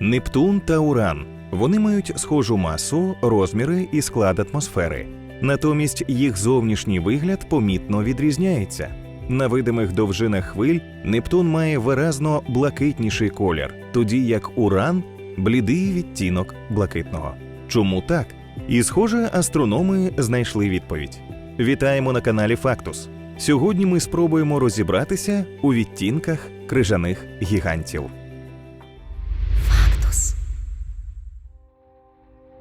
Нептун та Уран. Вони мають схожу масу, розміри і склад атмосфери. Натомість їх зовнішній вигляд помітно відрізняється. На видимих довжинах хвиль Нептун має виразно блакитніший колір, тоді як Уран блідий відтінок блакитного. Чому так? І, схоже, астрономи знайшли відповідь. Вітаємо на каналі Фактус. Сьогодні ми спробуємо розібратися у відтінках крижаних гігантів.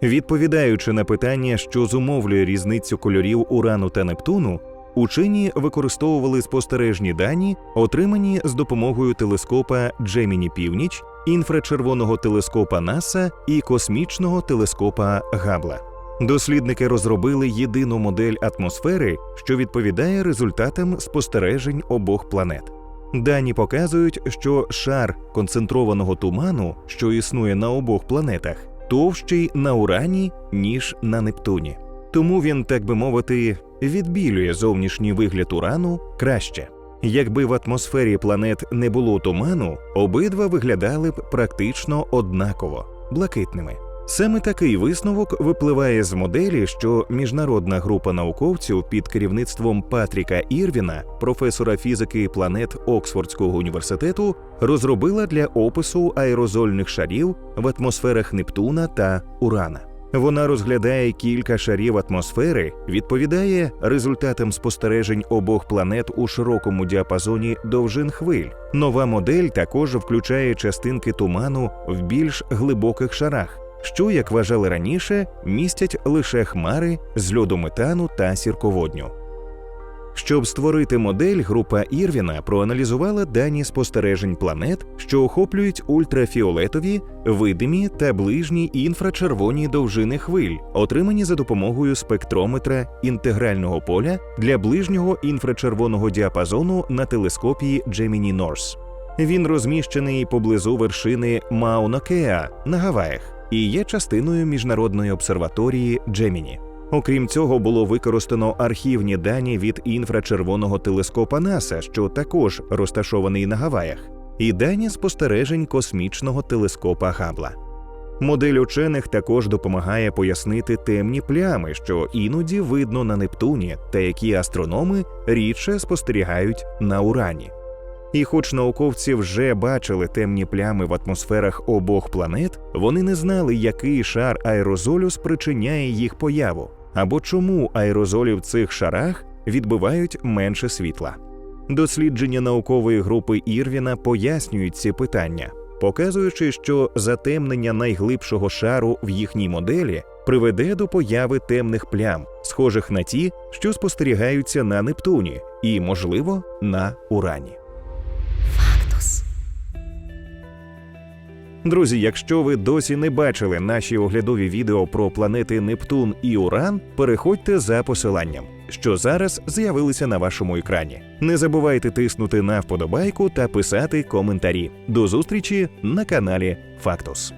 Відповідаючи на питання, що зумовлює різницю кольорів Урану та Нептуну, учені використовували спостережні дані, отримані з допомогою телескопа Джеміні Північ, інфрачервоного телескопа НАСА і космічного телескопа Габла. Дослідники розробили єдину модель атмосфери, що відповідає результатам спостережень обох планет. Дані показують, що шар концентрованого туману, що існує на обох планетах, товщий на Урані, ніж на Нептуні. Тому він, так би мовити, відбілює зовнішній вигляд Урану краще. Якби в атмосфері планет не було туману, обидва виглядали б практично однаково блакитними. Саме такий висновок випливає з моделі, що міжнародна група науковців під керівництвом Патріка Ірвіна, професора фізики планет Оксфордського університету, розробила для опису аерозольних шарів в атмосферах Нептуна та Урана. Вона розглядає кілька шарів атмосфери, відповідає результатам спостережень обох планет у широкому діапазоні довжин хвиль. Нова модель також включає частинки туману в більш глибоких шарах що, як вважали раніше, містять лише хмари з льоду метану та сірководню. Щоб створити модель, група Ірвіна проаналізувала дані спостережень планет, що охоплюють ультрафіолетові, видимі та ближні інфрачервоні довжини хвиль, отримані за допомогою спектрометра інтегрального поля для ближнього інфрачервоного діапазону на телескопі Gemini North. Він розміщений поблизу вершини Мауна-Кеа на Гаваях і є частиною міжнародної обсерваторії Джеміні. Окрім цього, було використано архівні дані від інфрачервоного телескопа НАСА, що також розташований на Гаваях, і дані спостережень космічного телескопа Габла. Модель учених також допомагає пояснити темні плями, що іноді видно на Нептуні, та які астрономи рідше спостерігають на Урані. І, хоч науковці вже бачили темні плями в атмосферах обох планет, вони не знали, який шар аерозолю спричиняє їх появу, або чому аерозолі в цих шарах відбивають менше світла. Дослідження наукової групи Ірвіна пояснюють ці питання, показуючи, що затемнення найглибшого шару в їхній моделі приведе до появи темних плям, схожих на ті, що спостерігаються на Нептуні, і, можливо, на Урані. Друзі, якщо ви досі не бачили наші оглядові відео про планети Нептун і Уран, переходьте за посиланням, що зараз з'явилися на вашому екрані. Не забувайте тиснути на вподобайку та писати коментарі. До зустрічі на каналі Фактус.